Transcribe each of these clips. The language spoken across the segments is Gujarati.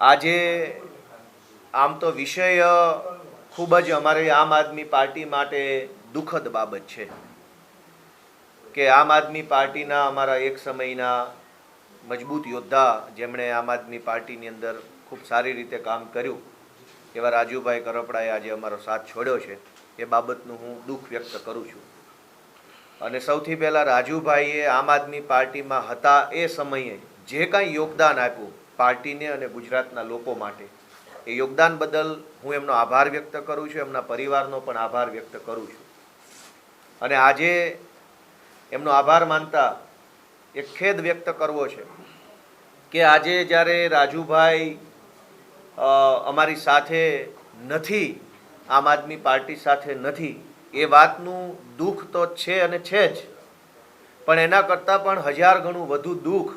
આજે આમ તો વિષય ખૂબ જ અમારી આમ આદમી પાર્ટી માટે દુઃખદ બાબત છે કે આમ આદમી પાર્ટીના અમારા એક સમયના મજબૂત યોદ્ધા જેમણે આમ આદમી પાર્ટીની અંદર ખૂબ સારી રીતે કામ કર્યું, એવા રાજુભાઈ કરપડાએ આજે અમારો સાથ છોડ્યો છે, એ બાબતનું હું દુઃખ વ્યક્ત કરું છું. અને સૌથી પહેલાં રાજુભાઈએ આમ આદમી પાર્ટીમાં હતા એ સમયે જે કાંઈ યોગદાન આપ્યું પાર્ટીને અને ગુજરાતના લોકો માટે. એ યોગદાન બદલ હું એમનો આભાર વ્યક્ત કરું છું, એમના પરિવારનો પણ આભાર વ્યક્ત કરું છું. અને આજે એમનો આભાર માનતા એક ખેદ વ્યક્ત કરવો છે કે આજે જ્યારે રાજુભાઈ અમારી સાથે નથી, આમ આદમી પાર્ટી સાથે નથી, એ વાતનું દુઃખ તો છે અને છે જ. પણ એના કરતાં પણ હજાર ગણું વધુ દુઃખ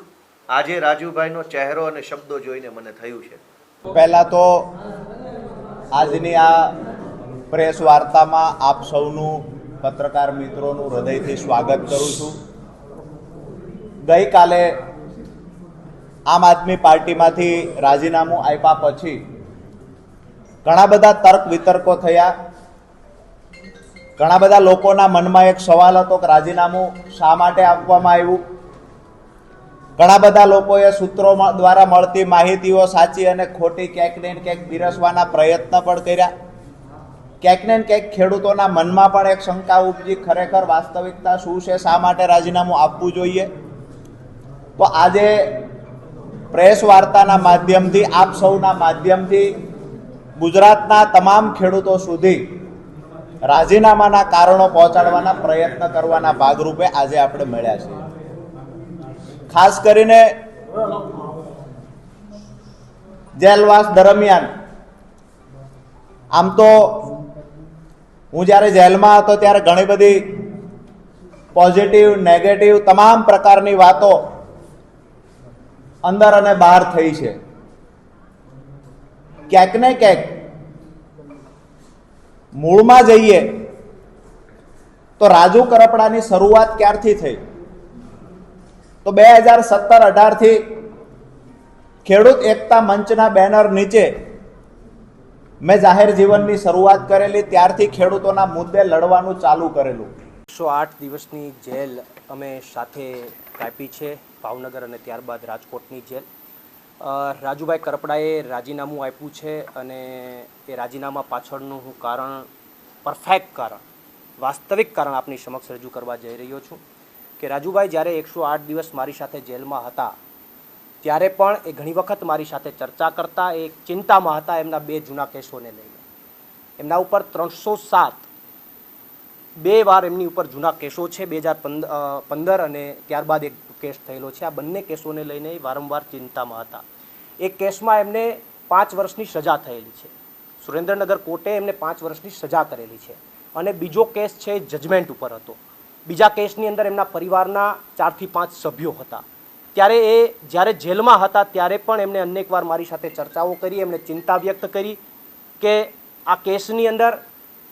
આજે રાજુભાઈનો ચહેરો અને શબ્દો જોઈને મને થયું છે. પહેલાં તો આજની આ પ્રેસ વાર્તામાં આપ સૌનું પત્રકાર મિત્રોનું હૃદયથી સ્વાગત કરું છું. ગઈકાલે આમ આદમી પાર્ટીમાંથી રાજીનામું આપ્યા પછી ઘણા બધા તર્ક વિતર્કો થયા. ઘણા બધા લોકોના મનમાં એક સવાલ હતો કે રાજીનામું શા માટે આપવામાં આવ્યું? ઘણા બધા લોકોએ સૂત્રો દ્વારા મળતી માહિતીઓ સાચી અને ખોટી ક્યાંક ને ક્યાંક પીરસવાના પ્રયત્ન પણ કર્યા. ક્યાંક ને ક્યાંક ખેડૂતોના મનમાં પણ એક શંકા ઉપજી. ખરેખર વાસ્તવિકતા શું છે? શા માટે રાજીનામું આપવું જોઈએ? તો આજે પ્રેસ વાર્તાના માધ્યમથી, આપ સૌના માધ્યમથી ગુજરાતના તમામ ખેડૂતો સુધી રાજીનામાના કારણો પહોંચાડવાના પ્રયત્ન કરવાના ભાગરૂપે આજે આપણે મળ્યા છીએ. ખાસ કરીને જેલવાસ દરમિયાન. આમ તો હું જ્યારે જેલમાં હતો ત્યારે ઘણી બધી પોઝિટિવ નેગેટિવ તમામ પ્રકારની વાતો અંદર અને બહાર થઈ છે. ક્યાંક ને ક્યાંક મૂળમાં જઈએ તો રાજુ કરપડાની શરૂઆત ક્યારથી થઈ? તો બે હજાર સત્તર અઢારથી ખેડૂત એકતા મંચના બેનર નીચે મેં જાહેર જીવનની શરૂઆત કરેલી, ત્યારથી ખેડૂતોના મુદ્દે લડવાનું ચાલુ કરેલું. એકસો આઠ દિવસની જેલ અમે સાથે કાપી છે, ભાવનગર અને ત્યારબાદ રાજકોટની જેલ. રાજુભાઈ કરપડાએ રાજીનામું આપ્યું છે અને એ રાજીનામા પાછળનું હું કારણ, પરફેક્ટ કારણ, વાસ્તવિક કારણ આપની સમક્ષ રજૂ કરવા જઈ રહ્યો છું. કે રાજુભાઈ જ્યારે એકસો આઠ દિવસ મારી સાથે જેલમાં હતા, ત્યારે પણ એ ઘણી વખત મારી સાથે ચર્ચા કરતા, એ ચિંતામાં હતા એમના બે જૂના કેસોને લઈને. એમના ઉપર ત્રણસો સાત બે વાર એમની ઉપર જૂના કેસો છે, બે હજાર પંદર અને ત્યારબાદ એક કેસ થયેલો છે. આ બંને કેસોને લઈને વારંવાર ચિંતામાં હતા. એક કેસમાં એમને પાંચ વર્ષની સજા થયેલી છે. સુરેન્દ્રનગર કોર્ટે એમને પાંચ વર્ષની સજા કરેલી છે. અને બીજો કેસ છે, જજમેન્ટ ઉપર હતો. બીજા કેસની અંદર એમના પરિવારના ચારથી પાંચ સભ્યો હતા. ત્યારે એ જ્યારે જેલમાં હતા ત્યારે પણ એમણે અનેકવાર મારી સાથે ચર્ચાઓ કરી, એમણે ચિંતા વ્યક્ત કરી કે આ કેસની અંદર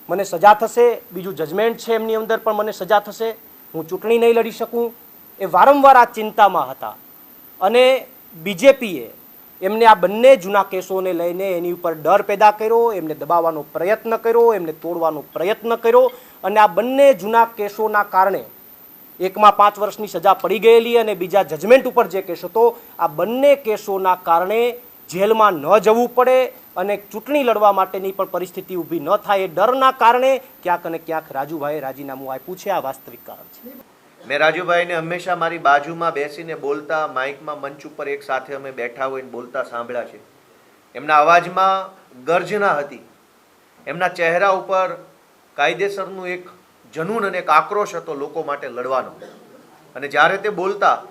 મને સજા થશે, બીજું જજમેન્ટ છે એમની અંદર પણ મને સજા થશે, હું ચૂંટણી નહીં લડી શકું. એ વારંવાર આ ચિંતામાં હતા. અને બીજેપીએ એમને આ બંને જૂના કેસોને લઈને એની ઉપર ડર પેદા કર્યો, એમને દબાવવાનો પ્રયત્ન કર્યો, એમને તોડવાનો પ્રયત્ન કર્યો અને આ બંને જૂના કેસોના કારણે એકમાં પાંચ વર્ષની સજા પડી ગયેલી અને બીજા જજમેન્ટ ઉપર જે કેસ હતો, આ બંને કેસોના કારણે જેલમાં ન જવું પડે અને ચૂંટણી લડવા માટેની પણ પરિસ્થિતિ ઊભી ન થાય એ ડરના કારણે ક્યાંક અને ક્યાંક રાજુભાઈએ રાજીનામું આપ્યું છે. આ વાસ્તવિક કારણ છે. મેં રાજુભાઈને હંમેશા મારી બાજુમાં બેસીને બોલતા, માઇકમાં મંચ ઉપર એક સાથે અમે બેઠા હોઈને બોલતા સાંભળ્યા છે. એમના અવાજમાં ગર્જના હતી. એમના ચહેરા ઉપર કાયદેસરનું એક જનૂન અને એક આક્રોશ હતો લોકો માટે લડવાનો. અને જ્યારે તે બોલતા,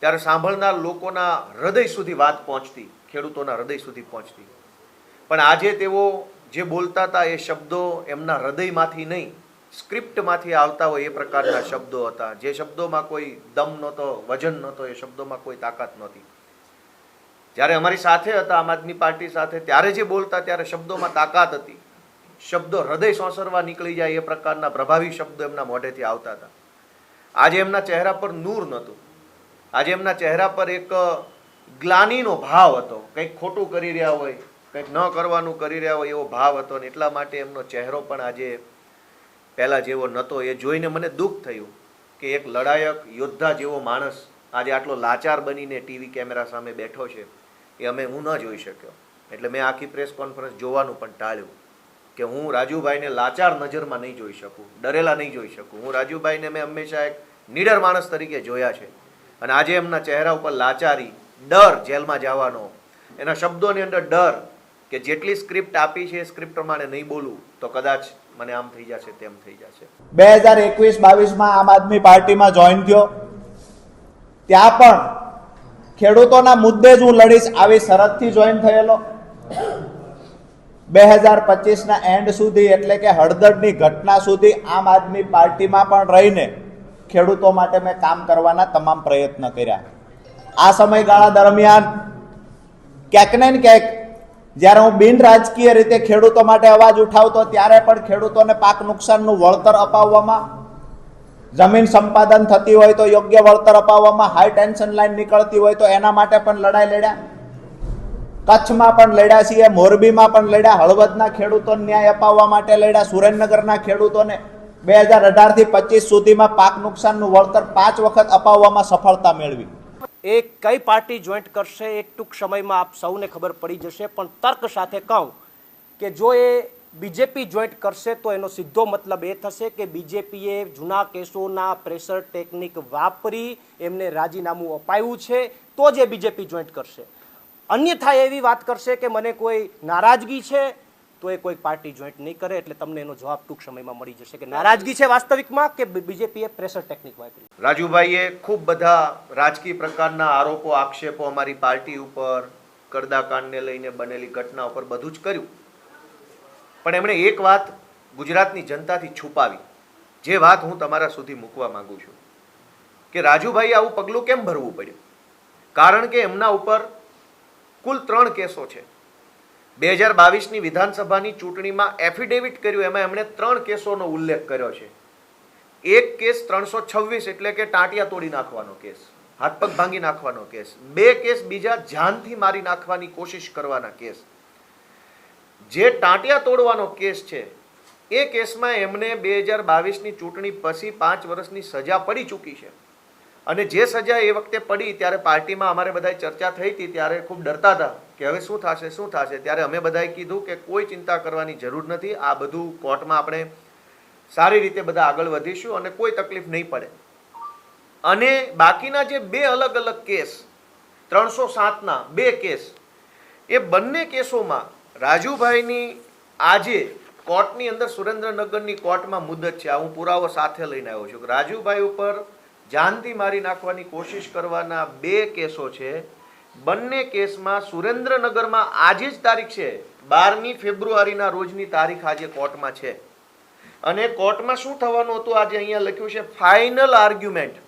ત્યારે સાંભળનાર લોકોના હૃદય સુધી વાત પહોંચતી, ખેડૂતોના હૃદય સુધી પહોંચતી. પણ આજે તેઓ જે બોલતા હતા એ શબ્દો એમના હૃદયમાંથી નહીં સ્ક્રિપ્ટમાંથી આવતા હોય એ પ્રકારના શબ્દો હતા. જે શબ્દોમાં કોઈ દમ નહોતો, વજન નહોતો, એ શબ્દોમાં કોઈ તાકાત નહોતી. જ્યારે અમારી સાથે હતા, આમ આદમી પાર્ટી સાથે, ત્યારે જે બોલતા, ત્યારે શબ્દોમાં તાકાત હતી. શબ્દો હૃદય સોંસરવા નીકળી જાય એ પ્રકારના પ્રભાવી શબ્દો એમના મોઢેથી આવતા હતા. આજે એમના ચહેરા પર નૂર નહોતું. આજે એમના ચહેરા પર એક ગ્લાનીનો ભાવ હતો. કંઈક ખોટું કરી રહ્યા હોય, કંઈક ન કરવાનું કરી રહ્યા હોય એવો ભાવ હતો ને એટલા માટે એમનો ચહેરો પણ આજે પહેલાં જેવો નહોતો એ જોઈને મને દુઃખ થયું કે એક લડાયક યોદ્ધા જેવો માણસ આજે આટલો લાચાર બનીને ટીવી કેમેરા સામે બેઠો છે, એ અમે હું ન જોઈ શક્યો. એટલે મેં આખી પ્રેસ કોન્ફરન્સ જોવાનું પણ ટાળ્યું કે હું રાજુભાઈને લાચાર નજરમાં નહીં જોઈ શકું, ડરેલા નહીં જોઈ શકું. હું રાજુભાઈને મેં હંમેશા એક નીડર માણસ તરીકે જોયા છે. અને આજે એમના ચહેરા ઉપર લાચારી, ડર જેલમાં જવાનો, એના શબ્દોની અંદર ડર કે જેટલી સ્ક્રિપ્ટ આપી છે એ સ્ક્રિપ્ટ પ્રમાણે નહીં બોલું, તો કદાચ મને આમ થઈ જશે તેમ થઈ જશે. બે હજાર એકવીસ બાવીસમાં આમ આદમી પાર્ટીમાં જોઈન થયો. ત્યાં પણ ખેડૂતોના મુદ્દે જ હું લડીશ આવી શરતથી જોઈન થયેલો. બે હજાર પચીસના એન્ડ સુધી એટલે કે હળદરની ઘટના સુધી આમ આદમી પાર્ટીમાં પણ રહીને ખેડૂતો માટે મેં કામ કરવાના તમામ પ્રયત્ન કર્યા. આ સમયગાળા દરમિયાન ક્યાંક ને ક્યાંક જ્યારે હું બિન રાજકીય રીતે ખેડૂતો માટે અવાજ ઉઠાવતો, ત્યારે પણ ખેડૂતોને પાક નુકસાનનું વળતર અપાવવામાં, જમીન સંપાદન થતી હોય તો યોગ્ય વળતર અપાવવામાં હાઈ ટેન્શન લાઈન નીકળતી હોય તો એના માટે પણ લડાઈ લડ્યા. કચ્છમાં પણ લડ્યા છીએ, મોરબીમાં પણ લડ્યા, હળવદના ખેડૂતોને ન્યાય અપાવવા માટે લડ્યા, સુરેન્દ્રનગરના ખેડૂતોને બે હજાર અઢારથી પચીસ સુધીમાં પાક નુકસાનનું વળતર પાંચ વખત અપાવવામાં સફળતા મેળવી. એ કઈ પાર્ટી જોઈન્ટ કરશે એ ટૂંક સમયમાં આપ સૌને ખબર પડી જશે. પણ તર્ક સાથે કહું કે જો એ બીજેપી જોઈન્ટ કરશે તો એનો સીધો મતલબ એ થશે કે બીજેપીએ જૂના કેસોના પ્રેશર ટેકનિક વાપરી એમને રાજીનામું અપાયું છે, તો જ એ બીજેપી જોઈન્ટ કરશે. અન્યથા એવી વાત કરશે કે મને કોઈ નારાજગી છે તો એ કોઈ પાર્ટી જોઈન્ટ નહીં કરે એટલે તમને એનો જવાબ ટૂંક સમયમાં મળી જશે કે નારાજગી છે વાસ્તવિકમાં કે બીજેપીએ પ્રેશર ટેકનિક વાપરી રાજુભાઈએ ખૂબ બધા રાજકીય પ્રકારના આરોપો, આક્ષેપો અમારી પાર્ટી ઉપર, કરદાકાંડને લઈને બનેલી ઘટના ઉપર બધું જ કર્યું. પણ એમણે એક વાત ગુજરાતની જનતાથી છુપાવી. જે વાત હું તમારા સુધી મૂકવા માંગુ છું. કે રાજુભાઈ આવું પગલું કેમ ભરવું પડ્યું? કારણ કે એમના ઉપર કુલ ત્રણ કેસો છે. બે હજાર બાવીસની વિધાનસભાની ચૂંટણીમાં એફિડેવિટ કર્યું, એમાં એમણે ત્રણ કેસોનો ઉલ્લેખ કર્યો છે. એક કેસ ત્રણસો છવ્વીસ એટલે કે ટાંટિયા તોડી નાખવાનો કેસ, હાથ પગ ભાંગી નાખવાનો કેસ, બે કેસ બીજા જાનથી મારી નાખવાની કોશિશ કરવાના કેસ. જે ટાંટિયા તોડવાનો કેસ છે, એ કેસમાં એમને બે હજાર બાવીસની ચૂંટણી પછી પાંચ વર્ષની સજા પડી ચૂકી છે. અને જે સજા એ વખતે પડી ત્યારે પાર્ટીમાં અમારે બધા ચર્ચા થઈ હતી, ત્યારે ખૂબ ડરતા હતા. કે હવે શું થશે શું થશે? ત્યારે અમે બધાએ કીધું કે કોઈ ચિંતા કરવાની જરૂર નથી. આ બધું કોર્ટમાં આપણે સારી રીતે બધા આગળ વધીશું અને કોઈ તકલીફ નહીં પડે. અને બાકીના જે બે અલગ અલગ કેસ, ત્રણસો સાતના બે કેસ, એ બંને કેસોમાં રાજુભાઈની આજે કોર્ટની અંદર સુરેન્દ્રનગરની કોર્ટમાં મુદત છે. આ હું પુરાવો સાથે લઈને આવ્યો છું રાજુભાઈ ઉપર જાનથી મારી નાખવાની કોશિશ કરવાના બે કેસો છે. બંને કેસમાં સુરેન્દ્રનગરમાં આજે જ તારીખ છે. બારમી ફેબ્રુઆરીના રોજની તારીખ આજે કોર્ટમાં છે. અને કોર્ટમાં શું થવાનું હતું? આજે અહીંયા લખ્યું છે ફાઇનલ આર્ગ્યુમેન્ટ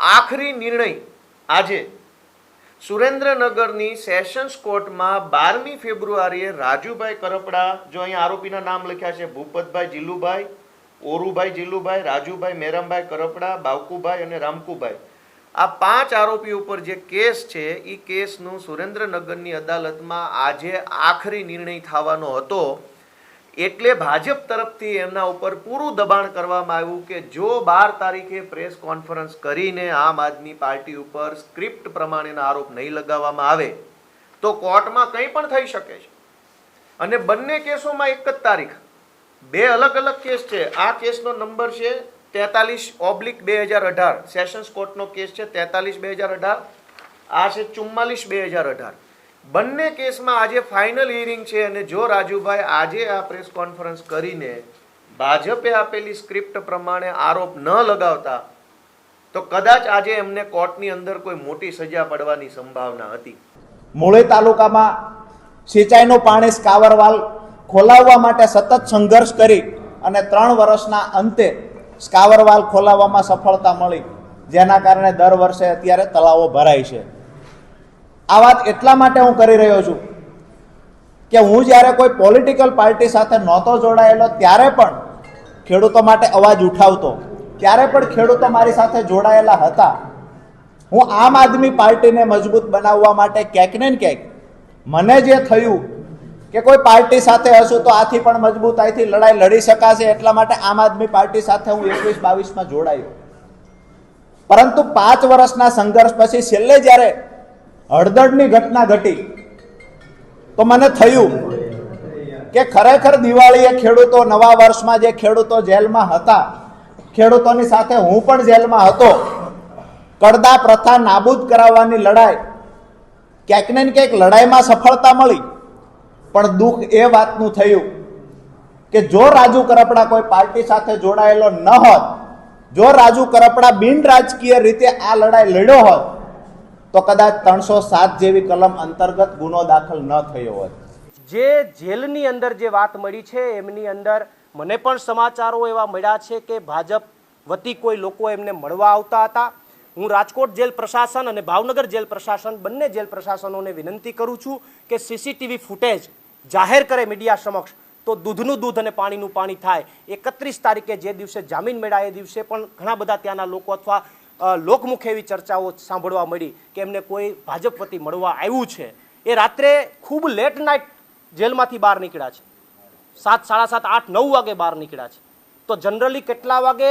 આખરી નિર્ણય આજે. સુરેન્દ્રનગરની સેશન્સ કોર્ટમાં બારમી ફેબ્રુઆરીએ રાજુભાઈ કરપડા, જો અહીંયા આરોપીના નામ લખ્યા છે, ભૂપતભાઈ જીલુભાઈ ઓરુભાઈ જીલુભાઈ રાજુભાઈ મેરમભાઈ કરપડા, બાવકુભાઈ અને રામકુભાઈ. આ પાંચ આરોપી ઉપર જે કેસ છે એ કેસનું સુરેન્દ્રનગરની અદાલતમાં આજે આખરી નિર્ણય થવાનો હતો. એટલે ભાજપ તરફથી એમના ઉપર પૂરું દબાણ કરવામાં આવ્યું કે જો બાર તારીખે પ્રેસ કોન્ફરન્સ કરીને આમ આદમી પાર્ટી ઉપર સ્ક્રિપ્ટ પ્રમાણેના આરોપ નહીં લગાવવામાં આવે, તો કોર્ટમાં કંઈ પણ થઈ શકે છે. અને બંને કેસોમાં એક જ તારીખ. બે અલગ અલગ કેસ છે. આ કેસનો નંબર છે તેતાલીસ ઓબ્લિક બે હજાર અઢાર. સેશન્સ કોર્ટનો કેસ છે તેતાલીસ બે હજાર અઢાર. આ છે ચુમ્માલીસ બે હજાર અઢાર. બંને કેસમાં આજે ફાઇનલ હિયરિંગ છે અને જો રાજુભાઈ આજે આ પ્રેસ કોન્ફરન્સ કરીને ભાજપે આપેલી સ્ક્રિપ્ટ પ્રમાણે આરોપ ન લગાવતા, તો કદાચ આજે એમને કોર્ટની અંદર કોઈ મોટી સજા પડવાની સંભાવના હતી. મોળે તાલુકામાં સિંચાઈનું પાણી સ્કાવરવાલ ખોલાવવા માટે સતત સંઘર્ષ કરી અને ત્રણ વર્ષના અંતે સ્કાવરવાલ ખોલાવવામાં સફળતા મળી. જેના કારણે દર વર્ષે અત્યારે તળાવો ભરાય છે. આ વાત એટલા માટે હું કરી રહ્યો છું કે હું જ્યારે કોઈ પોલિટિકલ પાર્ટી સાથે નહોતો જોડાયેલો ત્યારે પણ ખેડૂતો માટે અવાજ ઉઠાવતો. ત્યારે પણ ખેડૂતો મારી સાથે જોડાયેલા હતા. હું આમ આદમી પાર્ટીને મજબૂત બનાવવા માટે ક્યાંક ને ક્યાંક મને જે થયું કે કોઈ પાર્ટી સાથે હશું તો આથી પણ મજબૂતાઈથી લડાઈ લડી શકાશે એટલા માટે આમ આદમી પાર્ટી સાથે હું એકવીસ બાવીસમાં જોડાયો. પરંતુ પાંચ વર્ષના સંઘર્ષ પછી છેલ્લે જ્યારે હળદળની ઘટના ઘટી, તો મને થયું કે ખરેખર દિવાળીએ ખેડૂતો નવા વર્ષમાં જે ખેડૂતો જેલમાં હતા, ખેડૂતોની સાથે હું પણ જેલમાં હતો કડદા પ્રથા નાબૂદ કરાવવાની લડાઈ, ક્યાંક ને ક્યાંક લડાઈમાં સફળતા મળી. પણ દુઃખ એ વાતનું થયું કે જો રાજુ કરપડા કોઈ પાર્ટી સાથે જોડાયેલો ન હોત, જો રાજુ કરપડા બિન રાજકીય રીતે આ લડાઈ લડ્યો હોત, તો કદાચ ત્રણસો સાત જેવી કલમ અંતર્ગત ગુનો દાખલ ન થયો હોત. જે જેલની અંદર જે વાત મળી છે, એમની અંદર મને પણ સમાચારો એવા મળ્યા છે કે ભાજપ વતી કોઈ લોકો એમને મળવા આવતા હતા. હું રાજકોટ જેલ પ્રશાસન અને ભાવનગર જેલ પ્રશાસન, બંને જેલ પ્રશાસનોને વિનંતી કરું છું કે સીસીટીવી ફૂટેજ જાહેર કરે મીડિયા સમક્ષ, તો દૂધનું દૂધ અને પાણીનું પાણી થાય. એકત્રીસ તારીખે જે દિવસે જામીન મળ્યા એ દિવસે પણ ઘણા બધા ત્યાંના લોકો અથવા લોકમુખે એવી ચર્ચાઓ સાંભળવા મળી કે એમને કોઈ ભાજપ વતી મળવા આવ્યું છે. એ રાત્રે ખૂબ લેટ નાઇટ જેલમાંથી બહાર નીકળ્યા છે. સાત, સાડા સાત, આઠ, નવ વાગે બહાર નીકળ્યા છે. તો જનરલી કેટલા વાગે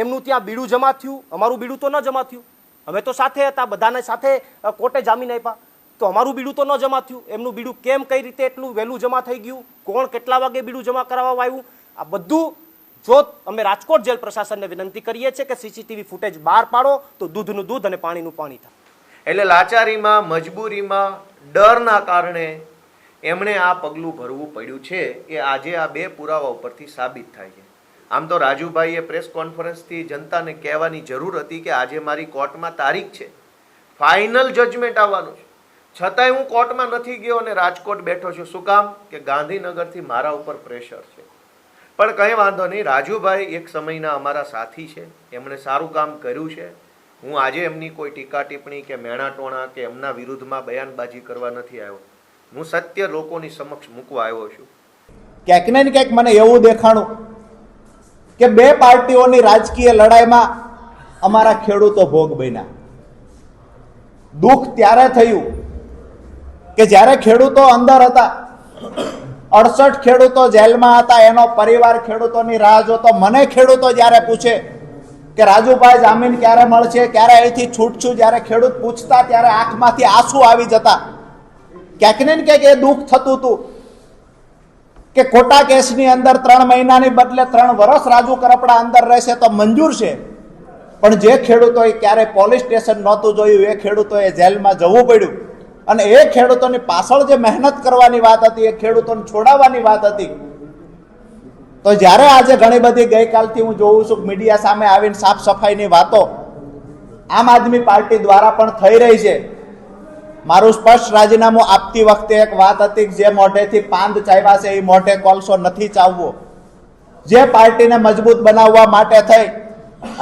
એમનું ત્યાં બીડું જમા થયું? અમારું બીડું તો ન જમા થયું. અમે તો સાથે હતા, બધાને સાથે કોર્ટે જામીન આપ્યા. તો અમારું બીડું તો ન જમા થયું. એમનું બીડું કેમ કઈ રીતે એટલું વહેલું જમા થઈ ગયું? કોણ કેટલા વાગે બીડું જમા કરાવવા આવ્યું? આ બધું જો અમે રાજકોટ જેલ પ્રશાસનને વિનંતી કરીએ છીએ કે સીસીટીવી ફૂટેજ બહાર પાડો, તો દૂધનું દૂધ અને પાણીનું પાણી થાય. એટલે લાચારીમાં, મજબૂરીમાં, ડરના કારણે એમણે આ પગલું ભરવું પડ્યું છે એ આજે આ બે પુરાવા ઉપરથી સાબિત થાય છે. આમ તો રાજુભાઈએ પ્રેસ કોન્ફરન્સથી જનતાને કહેવાની જરૂર હતી કે આજે મારી કોર્ટમાં તારીખ છે. ફાઇનલ જજમેન્ટ આવવાનું છે. છતાંય હું કોર્ટમાં નથી ગયો અને રાજકોટ બેઠો છું. શું કામ? કે ગાંધીનગરથી મારા ઉપર પ્રેશર છે. પણ કંઈ વાંધો નહીં, રાજુભાઈ એક સમયના અમારા સાથી છે. એમણે સારું કામ કર્યું છે. હું આજે એમની કોઈ ટીકા ટિપ્પણી કે મેણાટોણા કે એમના વિરુદ્ધમાં બયાનબાજી કરવા નથી આવ્યો. હું સત્ય લોકોની સમક્ષ મૂકવા આવ્યો છું. ક્યાંક ને ક્યાંક મને એવું દેખાણું કે બે પાર્ટીઓની રાજકીય લડાઈમાં અમારા ખેડૂતો ભોગ બન્યા. દુઃખ ત્યારે થયું કે જ્યારે ખેડૂતો અંદર હતા, અડસઠ ખેડૂતો જેલમાં હતા, એનો પરિવાર ખેડૂતોની રાહ જોતો. મને ખેડૂતો જ્યારે પૂછે કે, રાજુભાઈ, જામીન ક્યારે મળશે? ક્યારે અહીંથી છૂટશું જ્યારે ખેડૂત પૂછતા, ત્યારે આંખમાંથી આંસુ આવી જતા. ક્યાંક ને ક્યાંક એ દુઃખ થતું હતું કે ખોટા કેસની અંદર ત્રણ મહિનાની બદલે ત્રણ વર્ષ રાજુ કરપડા અંદર રહેશે તો મંજૂર છે. પણ જે ખેડૂતોએ ક્યારે પોલીસ સ્ટેશન નહોતું જોયું, એ ખેડૂતોએ જેલમાં જવું પડ્યું. અને એ ખેડૂતોની પાછળ જે મહેનત કરવાની વાત હતી, એ ખેડૂતોને છોડાવવાની વાત હતી. તો જ્યારે આજે ઘણી બધી ગઈકાલથી હું જોઉં છું મીડિયા સામે આવીને સાફ સફાઈની વાતો આમ આદમી પાર્ટી દ્વારા પણ થઈ રહી છે. મારું સ્પષ્ટ રાજીનામું આપતી વખતે એક વાત હતી જે મોઢેથી પાંદ ચાવ્યા છે, એ મોઢે કોલસો નથી ચાવવો. જે પાર્ટીને મજબૂત બનાવવા માટે થઈ.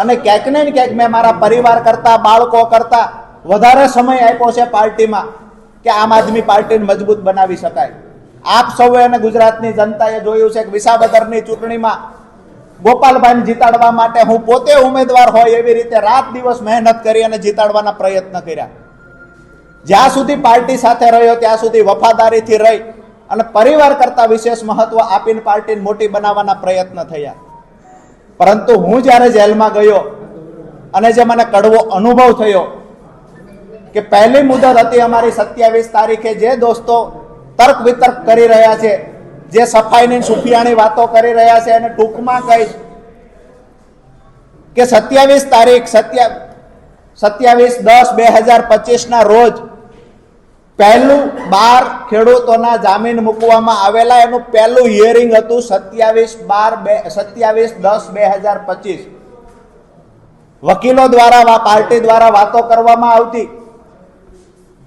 અને ક્યાંક ને ક્યાંક મેં મારા પરિવાર કરતા, બાળકો કરતા વધારે સમય આપ્યો છે પાર્ટીમાં. કે આમ આદમી પાર્ટીને મજબૂત બનાવી શકાય. આપ સૌએ અને ગુજરાતની જનતાએ જોયું છે કે વિસાવદરની ચૂંટણીમાં ગોપાલભાઈને જીતાડવા માટે હું પોતે ઉમેદવાર હોય એવી રીતે રાત દિવસ મહેનત કરી અને જીતાડવાના પ્રયત્ન કર્યા. જ્યાં સુધી પાર્ટી સાથે રહ્યો, ત્યાં સુધી વફાદારીથી રહી અને પરિવાર કરતાં વિશેષ મહત્વ આપીને પાર્ટીને મોટી બનાવવાના પ્રયત્ન થયા. પરંતુ હું જ્યારે જેલમાં ગયો અને જે મને કડવો અનુભવ થયો કે પહેલી મુદત હતી અમારી સત્યાવીસ તારીખે જે દોસ્તો તર્ક વિતર્ક કરી રહ્યા છે, જે સફાઈની સુફિયાણી વાતો કરી રહ્યા છે અને ટૂંકમાં કહીશ કે સત્યાવીસ તારીખ, સત્યા, સત્યાવીસ દસ બે હજાર પચીસના રોજ પહેલું બાર ખેડૂતોના જામીન મૂકવામાં આવેલા, એનું પહેલું હિયરિંગ હતું સત્યાવીસ બાર બે, સત્યાવીસ દસ બે હજાર પચીસ. વકીલો દ્વારા પાર્ટી દ્વારા વાતો કરવામાં આવતી.